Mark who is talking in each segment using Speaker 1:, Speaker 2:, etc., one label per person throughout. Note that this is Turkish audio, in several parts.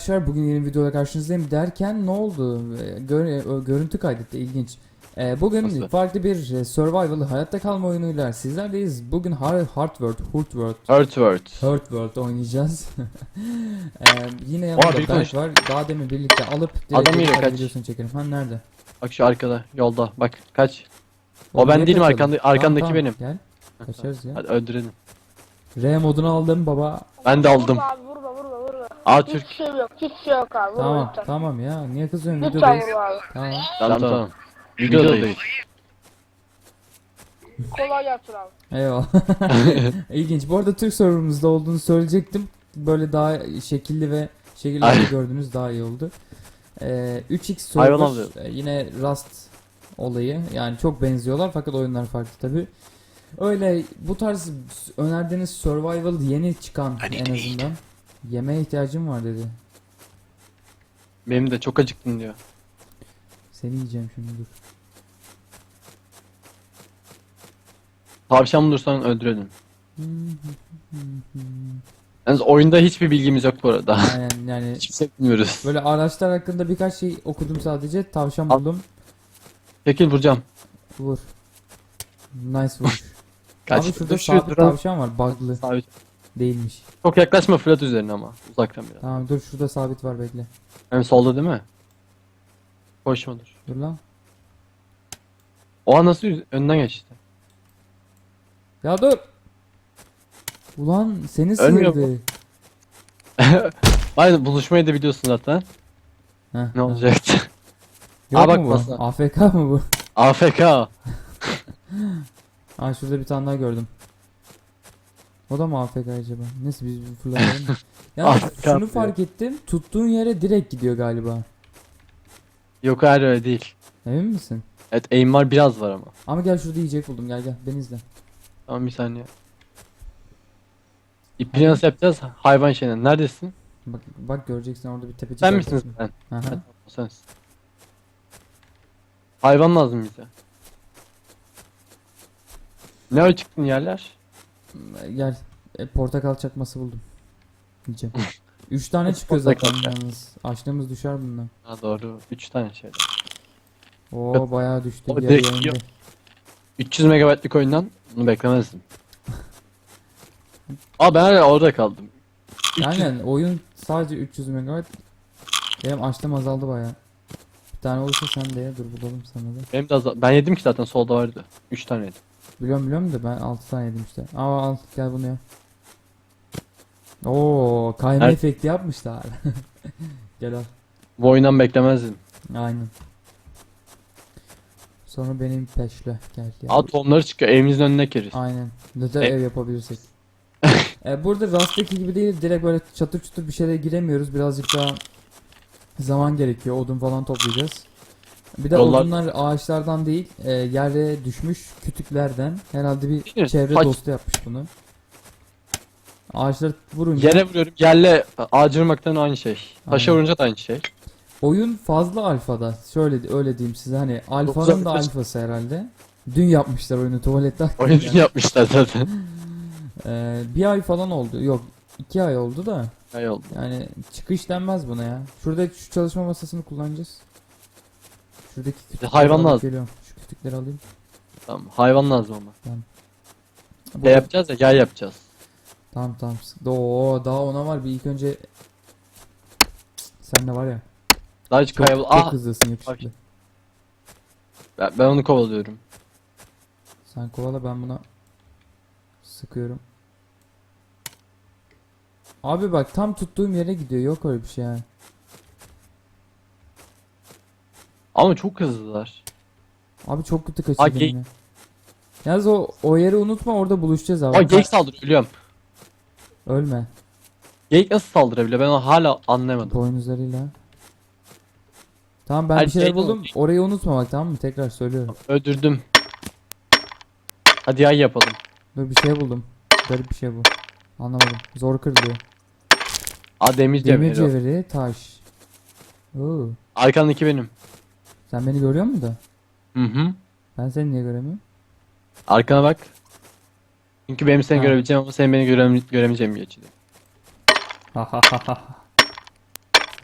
Speaker 1: Arkadaşlar bugün yeni bir videoda karşınızdayım derken ne oldu? Ee, gör- görüntü kaydetti ilginç. Ee, bugün
Speaker 2: Nasıl?
Speaker 1: farklı bir e, survival hayatta kalma oyunuyla sizlerleyiz. Bugün Har Hard World, Hurt World,
Speaker 2: Earthworld.
Speaker 1: Hurt World oynayacağız. ee, yine yanımda Berk
Speaker 2: konuştu.
Speaker 1: var. Daha demin birlikte alıp
Speaker 2: Adam
Speaker 1: tane
Speaker 2: kaç.
Speaker 1: videosunu çekelim. Ha nerede?
Speaker 2: Bak şu arkada yolda bak kaç. O
Speaker 1: Oğlum,
Speaker 2: ben değilim, arkanda- arkandaki
Speaker 1: Tamam,
Speaker 2: benim.
Speaker 1: Gel. Kaçarız ya.
Speaker 2: Hadi öldürelim.
Speaker 1: R modunu aldım baba.
Speaker 2: Ben de aldım.
Speaker 3: Vurma abi vurma vurma vurma.
Speaker 2: Aa
Speaker 3: Hiç
Speaker 2: Türk.
Speaker 3: şey yok hiç şey yok abi
Speaker 1: Tamam
Speaker 3: lütfen.
Speaker 1: tamam ya. Niye kızıyorsun
Speaker 3: Lütfen
Speaker 1: videodayız?
Speaker 3: abi.
Speaker 1: Tamam.
Speaker 2: Tamam tamam. Videodayız.
Speaker 3: Kolay gelsin abi.
Speaker 1: Eyvallah. İlginç. Bu arada Türk serverımızda olduğunu söyleyecektim. Böyle daha şekilli ve şekilli
Speaker 2: Ay.
Speaker 1: gördüğünüz daha iyi oldu. Ee, 3x
Speaker 2: Hayvan
Speaker 1: server
Speaker 2: avlıyor.
Speaker 1: e, yine Rust olayı. Yani çok benziyorlar fakat oyunlar farklı tabi. Öyle bu tarz önerdiğiniz survival yeni çıkan en azından. Yemeğe ihtiyacım var dedi.
Speaker 2: Benim de çok acıktım diyor.
Speaker 1: Seni yiyeceğim şimdi dur.
Speaker 2: Tavşan bulursan öldürelim. Yalnız oyunda hiçbir bilgimiz yok bu arada.
Speaker 1: Yani, yani
Speaker 2: Hiçbir şey bilmiyoruz.
Speaker 1: böyle araçlar hakkında birkaç şey okudum sadece. Tavşan buldum.
Speaker 2: Çekil vuracağım.
Speaker 1: Vur. Nice vuruş.
Speaker 2: Kaç.
Speaker 1: Abi şurada
Speaker 2: Dur, şu
Speaker 1: sabit
Speaker 2: duran-
Speaker 1: tavşan var. Bug'lı
Speaker 2: Sabit.
Speaker 1: Değilmiş.
Speaker 2: Çok yaklaşma flat üzerine ama. Uzaktan biraz.
Speaker 1: Tamam dur şurada sabit var bekle.
Speaker 2: Hem solda değil mi? Koşma dur.
Speaker 1: Dur lan.
Speaker 2: O an nasıl yüz- önden geçti?
Speaker 1: Ya dur. Ulan seni
Speaker 2: Ölmüyor
Speaker 1: sıyırdı.
Speaker 2: Hayır buluşmayı da biliyorsun zaten.
Speaker 1: Heh,
Speaker 2: Ne
Speaker 1: tamam.
Speaker 2: olacaktı?
Speaker 1: Yok
Speaker 2: Aa, bak
Speaker 1: mu bu?
Speaker 2: masa.
Speaker 1: AFK mı bu?
Speaker 2: AFK.
Speaker 1: Aa şurada bir tane daha gördüm. O da mı AFK acaba? Neyse biz bir fırlayalım. da. Ya
Speaker 2: AFK
Speaker 1: şunu fark ettim. Tuttuğun yere direkt gidiyor galiba.
Speaker 2: Yok hayır öyle değil.
Speaker 1: Emin misin?
Speaker 2: Evet aim var biraz var ama.
Speaker 1: Ama gel şurada yiyecek buldum. Gel gel beni izle.
Speaker 2: Tamam bir saniye. İpini nasıl yapacağız? Hayvan şeyinden. Neredesin?
Speaker 1: Bak bak göreceksin orada bir tepecik
Speaker 2: Sen
Speaker 1: var
Speaker 2: misin
Speaker 1: resmi.
Speaker 2: sen?
Speaker 1: Aha.
Speaker 2: Sensin. Hayvan lazım bize. Ne çıktın yerler?
Speaker 1: Gel. E, portakal çakması buldum. Yiyeceğim. Üç tane çıkıyor
Speaker 2: Portakal
Speaker 1: zaten
Speaker 2: çakması.
Speaker 1: yalnız. Açlığımız düşer bundan.
Speaker 2: Ha doğru. 3 tane şey.
Speaker 1: Oo bayağı düştü.
Speaker 2: O direkt
Speaker 1: yarı
Speaker 2: yiyor.
Speaker 1: indi.
Speaker 2: 300 megabaytlık oyundan bunu beklemezdim. Aa ben hala orada kaldım. 300
Speaker 1: Aynen oyun sadece 300 MB. Benim açlığım azaldı bayağı. Bir tane olursa sen de ye. Dur bulalım sana da.
Speaker 2: Benim de az- ben yedim ki zaten solda vardı. 3 tane yedim.
Speaker 1: Biliyorum biliyorum da ben 6 tane yedim işte. Aa al gel bunu ye. Oo kayma
Speaker 2: Evet.
Speaker 1: efekti yapmışlar. gel al.
Speaker 2: Bu oyundan beklemezdim.
Speaker 1: Aynen. Sonra benim peşle gel gel.
Speaker 2: Aa tohumları çıkıyor. Evimizin önüne keriz.
Speaker 1: Aynen. Neden
Speaker 2: E-
Speaker 1: ev yapabilirsek. e, burada Rust'taki gibi değil. Direkt böyle çatır çutur bir şeylere giremiyoruz. Birazcık daha zaman gerekiyor. Odun falan toplayacağız. Bir de
Speaker 2: Yollar-
Speaker 1: odunlar ağaçlardan değil, e, yere düşmüş kütüklerden. Herhalde bir çevre
Speaker 2: saç-
Speaker 1: dostu yapmış bunu. Ağaçlar vurunca
Speaker 2: Yere vuruyorum. Yerle ağacı vurmaktan aynı şey. Taşa
Speaker 1: Aynen.
Speaker 2: vurunca da aynı şey.
Speaker 1: oyun fazla alfada. Şöyle öyle diyeyim size hani alfanın da alfası herhalde. Dün yapmışlar oyunu tuvalette.
Speaker 2: Oyunu yapmışlar zaten.
Speaker 1: E, bir ay falan oldu. Yok iki ay oldu da.
Speaker 2: Ay oldu.
Speaker 1: Yani çıkış denmez buna ya. Şurada şu çalışma masasını kullanacağız. Şuradaki kütükleri
Speaker 2: hayvan
Speaker 1: alıp
Speaker 2: lazım.
Speaker 1: Geliyorum. Şu kütükleri alayım.
Speaker 2: Tamam. Hayvan lazım ama.
Speaker 1: Bu-
Speaker 2: Ne yapacağız ya? Yay yapacağız.
Speaker 1: Tamam tamam. Oo, daha ona var bir ilk önce sen de var ya.
Speaker 2: Daha hiç
Speaker 1: Çok,
Speaker 2: kaybol.
Speaker 1: çok
Speaker 2: Ah!
Speaker 1: hızlısın yakışıklı.
Speaker 2: Ben, ben onu kovalıyorum.
Speaker 1: Sen kovala ben buna sıkıyorum. Abi bak tam tuttuğum yere gidiyor. Yok öyle bir şey yani.
Speaker 2: Ama çok hızlılar.
Speaker 1: Abi çok kötü kaçırdım yine. Yalnız o, o yeri unutma orada buluşacağız abi.
Speaker 2: Aa geyik saldırıyor biliyorum.
Speaker 1: Ölme.
Speaker 2: Geyik nasıl saldırabiliyor? Ben onu hala anlamadım.
Speaker 1: Boynuzlarıyla. Tamam ben
Speaker 2: Her
Speaker 1: bir şeyler
Speaker 2: şey
Speaker 1: buldum.
Speaker 2: olmuş.
Speaker 1: Orayı unutma bak tamam mı? Tekrar söylüyorum.
Speaker 2: Öldürdüm. Hadi yay yapalım.
Speaker 1: Dur bir şey buldum. Garip bir şey bu. Anlamadım. Zor kırılıyor.
Speaker 2: Aa demir
Speaker 1: Demir
Speaker 2: cevheri.
Speaker 1: cevheri, taş. Oo.
Speaker 2: Arkandaki benim.
Speaker 1: Sen beni görüyor musun da?
Speaker 2: Hı hı.
Speaker 1: Ben seni niye göremiyorum?
Speaker 2: Arkana bak. Çünkü benim seni
Speaker 1: Ha.
Speaker 2: görebileceğim ama senin beni görem göremeyeceğim geçidi.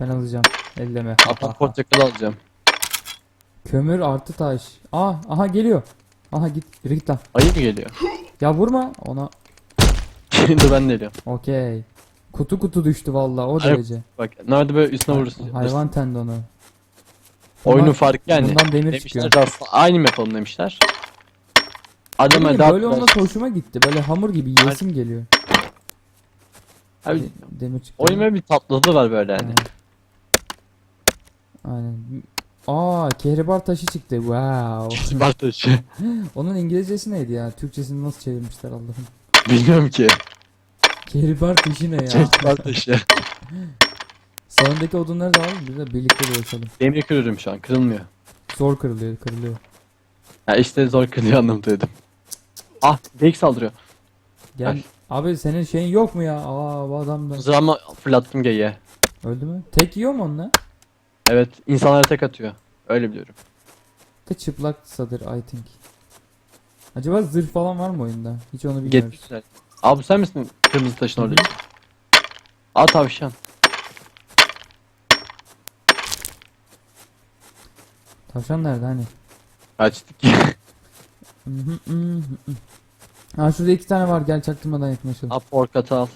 Speaker 1: Ben alacağım. Elleme.
Speaker 2: Hatta portakal alacağım.
Speaker 1: Kömür artı taş. Aa, aha geliyor. Aha git. Yürü git lan.
Speaker 2: Ayı mı geliyor?
Speaker 1: Ya vurma ona.
Speaker 2: Şimdi ben de geliyorum.
Speaker 1: Okey. Kutu kutu düştü vallahi o
Speaker 2: Hayır.
Speaker 1: derece.
Speaker 2: Bak nerede böyle üstüne vurursun.
Speaker 1: Hayvan tendonu.
Speaker 2: Oyunun farkı yani.
Speaker 1: bundan demir
Speaker 2: demişler
Speaker 1: çıkıyor.
Speaker 2: aslında aynı yapalım demişler. Adama daha
Speaker 1: böyle olması hoşuma gitti. Böyle hamur gibi yiyesim geliyor.
Speaker 2: Abi,
Speaker 1: De- demir çıktı.
Speaker 2: oyun böyle bir tatlılığı var böyle yani.
Speaker 1: Aynen. Aynen. Aa, kehribar taşı çıktı. Wow.
Speaker 2: Var taşı.
Speaker 1: Onun İngilizcesi neydi ya? Türkçesini nasıl çevirmişler Allah'ım.
Speaker 2: Bilmiyorum ki.
Speaker 1: Kehribar taşı ne ya?
Speaker 2: Çeşitler taşı.
Speaker 1: Salondaki odunları da al. Biz de birlikte dolaşalım.
Speaker 2: Demir kırıyorum şu an kırılmıyor.
Speaker 1: Zor kırılıyor, kırılıyor.
Speaker 2: Ha işte zor kırılıyor anlamda dedim. Ah Drake saldırıyor.
Speaker 1: Gel.
Speaker 2: Ay.
Speaker 1: Abi senin şeyin yok mu ya? Aa bu adam da.
Speaker 2: Mızrağımı fırlattım geyiğe.
Speaker 1: Öldü mü? Tek yiyor mu onunla?
Speaker 2: Evet insanlara tek atıyor. Öyle biliyorum.
Speaker 1: De çıplak sadır I think. Acaba zırh falan var mı oyunda? Hiç onu bilmiyoruz.
Speaker 2: Getmişler. Abi sen misin kırmızı taşın oradaki? Aa tavşan.
Speaker 1: Tavşan nerede hani?
Speaker 2: Kaçtık.
Speaker 1: Hı hı hı hı hı. Ha şurada iki tane var gel çaktırmadan yaklaşalım.
Speaker 2: Aa porkatal.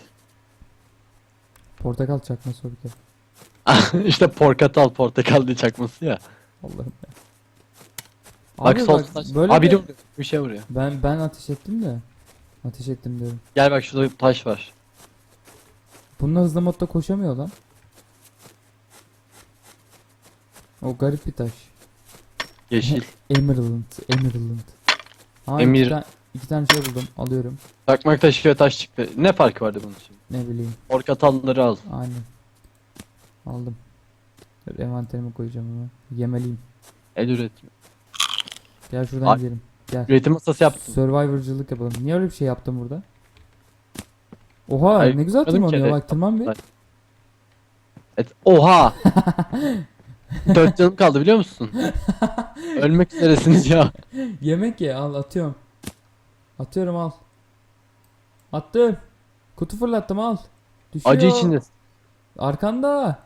Speaker 1: Portakal çakması o bir kere.
Speaker 2: işte porkatal portakal diye çakması ya.
Speaker 1: Allah'ım ya.
Speaker 2: Bak
Speaker 1: Abi
Speaker 2: sol
Speaker 1: bak,
Speaker 2: taş.
Speaker 1: böyle
Speaker 2: Aa biri
Speaker 1: de-.
Speaker 2: Bir şey vuruyor.
Speaker 1: ben ben ateş ettim de. Ateş ettim diyorum.
Speaker 2: Gel bak şurada bir taş var.
Speaker 1: Bununla hızlı modda koşamıyor lan. O garip bir taş.
Speaker 2: Yeşil.
Speaker 1: Emerald, Emerald. Ha,
Speaker 2: Emir-
Speaker 1: iki, tane, iki tane şey buldum, alıyorum.
Speaker 2: Takmak taşı ve taş çıktı. Ne farkı vardı bunun için?
Speaker 1: Ne bileyim,
Speaker 2: Porkatalları al.
Speaker 1: aynen. Aldım. Dur, envanterime koyacağım ama. Yemeliyim.
Speaker 2: El üretimi.
Speaker 1: Gel şuradan
Speaker 2: Ay.
Speaker 1: gidelim. Gel.
Speaker 2: Üretim masası yaptım.
Speaker 1: Survivor'cılık yapalım. Niye öyle bir şey yaptım burada? Oha
Speaker 2: Hayır,
Speaker 1: ne güzel
Speaker 2: ki
Speaker 1: tırmanıyor
Speaker 2: de.
Speaker 1: bak tırman bir.
Speaker 2: Et. Oha! Dört canım kaldı biliyor musun? Ölmek üzeresiniz ya.
Speaker 1: Yemek ye al atıyorum. Atıyorum al. Attım. Kutu fırlattım al. Düşüyor.
Speaker 2: Acı içinde.
Speaker 1: Arkanda.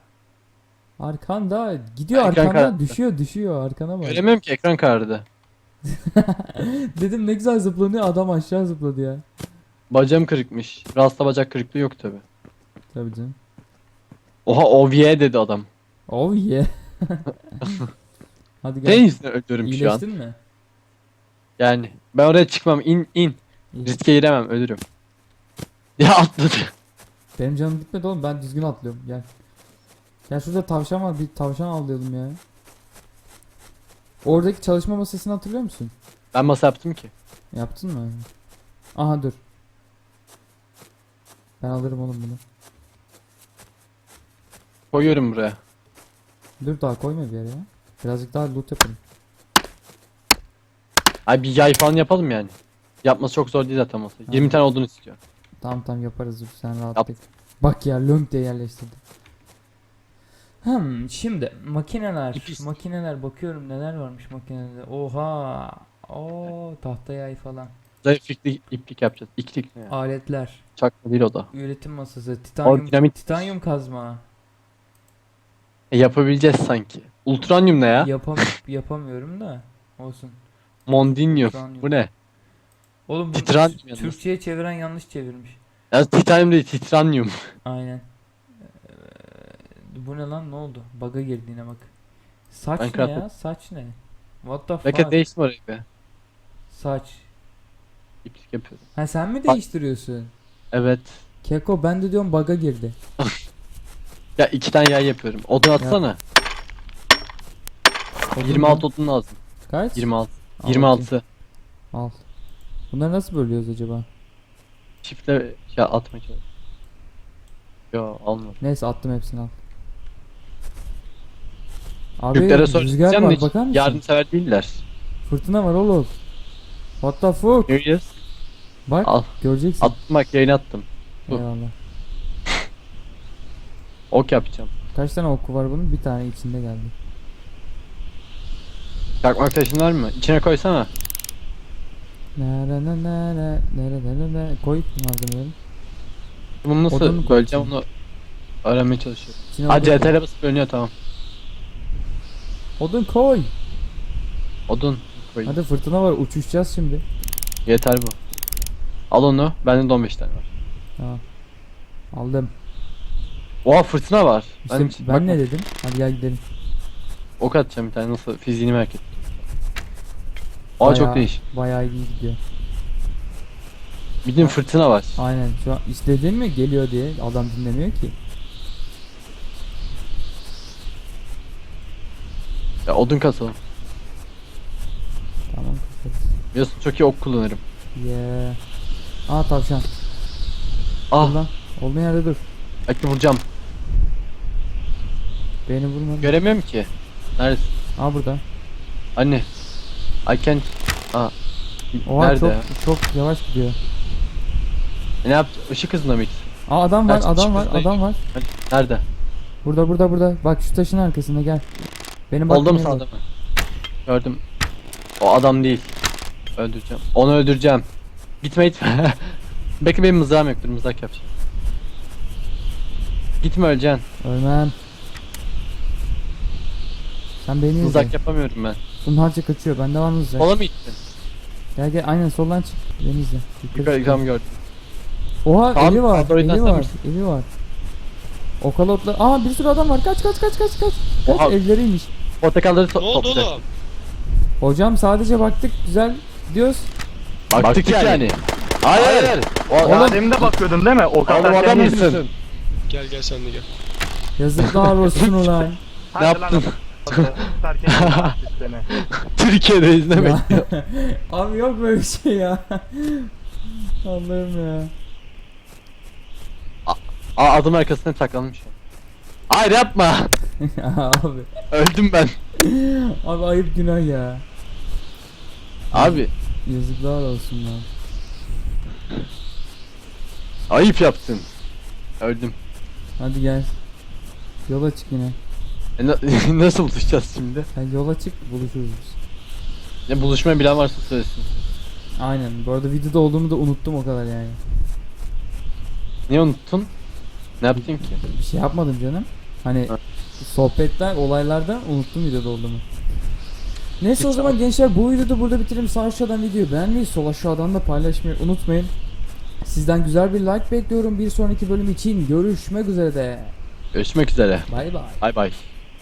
Speaker 1: Arkanda. Gidiyor
Speaker 2: Ekran
Speaker 1: arkanda.
Speaker 2: karardı.
Speaker 1: Düşüyor düşüyor arkana bak.
Speaker 2: Göremiyorum ki ekran karardı.
Speaker 1: Dedim ne güzel zıplanıyor adam aşağı zıpladı ya.
Speaker 2: Bacağım kırıkmış. Rasta bacak kırıklığı yok tabi.
Speaker 1: Tabii canım.
Speaker 2: Oha OV'ye dedi adam.
Speaker 1: Oh yeah. Hadi gel.
Speaker 2: yüzünden ölüyorum şu an?
Speaker 1: İyileştin mi?
Speaker 2: Yani ben oraya çıkmam. in in.
Speaker 1: İyi.
Speaker 2: Riske giremem ölürüm. Ya atladı.
Speaker 1: Benim canım gitmedi oğlum ben düzgün atlıyorum gel. Gel şurada tavşan var bir tavşan avlayalım ya. Oradaki çalışma masasını hatırlıyor musun?
Speaker 2: Ben masa yaptım ki.
Speaker 1: Yaptın mı? Aha dur. Ben alırım oğlum bunu.
Speaker 2: Koyuyorum buraya.
Speaker 1: Dur daha koyma bir yere ya. Birazcık daha loot yapalım.
Speaker 2: Ay bir yay falan yapalım yani. Yapması çok zor değil zaten masa. 20 tane olduğunu istiyor.
Speaker 1: Tamam tamam yaparız dur sen rahat
Speaker 2: Yap.
Speaker 1: Bak ya lönk diye yerleştirdim. Hmm, şimdi makineler,
Speaker 2: İpis.
Speaker 1: makineler bakıyorum neler varmış makinede. Oha. Oo tahta yay falan.
Speaker 2: Zayıf iplik, iplik yapacağız. İklik ne ya?
Speaker 1: Aletler,
Speaker 2: Çakma değil o da.
Speaker 1: üretim masası, titanyum,
Speaker 2: O dinamit.
Speaker 1: titanyum kazma.
Speaker 2: E, yapabileceğiz sanki. Ultranyum ne ya?
Speaker 1: Yapam yapamıyorum da olsun.
Speaker 2: Mondinyum.
Speaker 1: Ultranyum.
Speaker 2: Bu ne?
Speaker 1: Oğlum bu
Speaker 2: Titranyum.
Speaker 1: Türkçe'ye çeviren yanlış çevirmiş.
Speaker 2: Ya titanyum değil titranyum.
Speaker 1: Aynen. Ee, bu ne lan ne oldu? Bug'a girdi yine bak. Saç ne
Speaker 2: Minecraft'ta-
Speaker 1: ya? Saç ne? What the fuck?
Speaker 2: değiştim orayı be.
Speaker 1: Saç.
Speaker 2: İplik yapıyorum.
Speaker 1: Ha sen mi değiştiriyorsun?
Speaker 2: Evet.
Speaker 1: Keko ben de diyorum bug'a girdi.
Speaker 2: Ya iki tane yay yapıyorum. Odun atsana.
Speaker 1: Odun
Speaker 2: 26
Speaker 1: mu?
Speaker 2: odun lazım.
Speaker 1: Kaç?
Speaker 2: 26.
Speaker 1: Al
Speaker 2: 26.
Speaker 1: Al. Bunları nasıl bölüyoruz acaba?
Speaker 2: Çiftle ya atma ki. Yo alma.
Speaker 1: Neyse attım hepsini al. Abi
Speaker 2: Türklere sor.
Speaker 1: rüzgar
Speaker 2: Sen
Speaker 1: var bakar mısın?
Speaker 2: Yardımsever değiller.
Speaker 1: Fırtına var oğlum. What the fuck?
Speaker 2: Göreceğiz.
Speaker 1: Bak
Speaker 2: Al.
Speaker 1: göreceksin.
Speaker 2: Attım bak attım. Dur.
Speaker 1: Eyvallah.
Speaker 2: Ok yapacağım.
Speaker 1: Kaç tane oku var bunun? Bir tane içinde geldi.
Speaker 2: Çakmak taşın var mı? İçine koysana.
Speaker 1: Nere ne ne ne nere ne ne ne koy malzemeleri.
Speaker 2: Bunu
Speaker 1: Odun
Speaker 2: nasıl
Speaker 1: mu
Speaker 2: böleceğim onu Öğrenmeye çalışıyorum.
Speaker 1: İçine
Speaker 2: Ha
Speaker 1: odun,
Speaker 2: CTR'e basıp önüyor tamam.
Speaker 1: odun koy.
Speaker 2: Odun. Koy.
Speaker 1: Hadi fırtına var uçuşacağız şimdi.
Speaker 2: Yeter bu. Al onu. Bende de 15 tane var.
Speaker 1: Tamam. Aldım.
Speaker 2: Oha fırtına var.
Speaker 1: İşte
Speaker 2: ben,
Speaker 1: ben,
Speaker 2: bak-
Speaker 1: ne dedim? Hadi gel gidelim.
Speaker 2: Ok atacağım bir tane nasıl fiziğini merak ettim. Aa
Speaker 1: Bayağı-
Speaker 2: çok değişik.
Speaker 1: Bayağı iyi gidiyor.
Speaker 2: Bildiğin fırtına var.
Speaker 1: Aynen şu an istediğin mi geliyor diye adam dinlemiyor ki.
Speaker 2: Ya odun kasalım.
Speaker 1: Tamam.
Speaker 2: Biliyorsun çok iyi ok kullanırım.
Speaker 1: Yeah. Aa tavşan.
Speaker 2: Ah.
Speaker 1: Olduğun yerde dur.
Speaker 2: bekle vuracağım.
Speaker 1: Beni vurma.
Speaker 2: Göremiyorum ki. Neredesin?
Speaker 1: Aa burada.
Speaker 2: Anne. I can't. Aa.
Speaker 1: Oha
Speaker 2: Nerede
Speaker 1: çok
Speaker 2: ya?
Speaker 1: çok yavaş gidiyor.
Speaker 2: E, ne yaptı? Işık hızında mı gitti?
Speaker 1: Aa adam var,
Speaker 2: Gerçi
Speaker 1: adam var, adam var.
Speaker 2: Nerede?
Speaker 1: Burada burada burada. Bak şu taşın arkasında gel. Benim
Speaker 2: Oldu mu
Speaker 1: baktığım yere
Speaker 2: sağda mı? Gördüm. O adam değil. Öldüreceğim. Onu öldüreceğim. Gitme gitme. Bekle benim mızrağım yoktur. Mızrak yapacağım. Gitme öleceksin.
Speaker 1: Ölmem. Sen beni izle.
Speaker 2: Mızrak yapamıyorum ben.
Speaker 1: Bunun harca kaçıyor. Bende var mızrak.
Speaker 2: Sola mı gittin?
Speaker 1: Gel gel aynen soldan çık. Beni izle. Yukarı
Speaker 2: tam gördüm.
Speaker 1: Oha
Speaker 2: Tamam,
Speaker 1: eli var. Eli var. Eli var. Okalotla. Aa bir sürü adam var. Kaç kaç kaç kaç kaç. Kaç
Speaker 2: Oha.
Speaker 1: evleriymiş.
Speaker 2: Portakalları to
Speaker 4: Ne oldu oğlum?
Speaker 1: Hocam sadece baktık güzel diyoruz.
Speaker 2: Baktık, yani. Hayır. O
Speaker 1: Oğlum-
Speaker 5: Oğlum, de bakıyordun değil mi? O kadar
Speaker 2: adam
Speaker 5: sen
Speaker 2: mısın?
Speaker 4: Gel gel sen de gel.
Speaker 1: Yazıklar olsun ulan.
Speaker 2: Ne yaptın?
Speaker 5: Terk.
Speaker 2: Türkiye'deyiz demek.
Speaker 1: Ya. Abi yok böyle bir şey ya. Allah'ım ya.
Speaker 2: Aa adım arkasına saklanmış. Hayır yapma.
Speaker 1: abi.
Speaker 2: Öldüm ben.
Speaker 1: Abi ayıp günah ya.
Speaker 2: Abi
Speaker 1: Yazıklar olsun lan.
Speaker 2: ayıp yaptın. Öldüm.
Speaker 1: Hadi gel. Yola çık yine.
Speaker 2: E, na- nasıl buluşacağız şimdi?
Speaker 1: Sen yola çık buluşuruz biz.
Speaker 2: Ya buluşmaya bilen varsa söylesin.
Speaker 1: Aynen. Bu arada videoda olduğumu da unuttum o kadar yani.
Speaker 2: Niye unuttun? Ne yaptın ki?
Speaker 1: Bir şey yapmadım canım. Hani
Speaker 2: Ha.
Speaker 1: sohbetler, olaylarda unuttum videoda olduğumu. Neyse o
Speaker 2: Hiç
Speaker 1: zaman gençler bu videoda burada bitirelim. Sağ aşağıdan videoyu beğenmeyi, sol aşağıdan da paylaşmayı unutmayın. Sizden güzel bir like bekliyorum bir sonraki bölüm için. Görüşmek üzere de.
Speaker 2: Görüşmek üzere.
Speaker 1: Bay bay.
Speaker 2: Bay bay.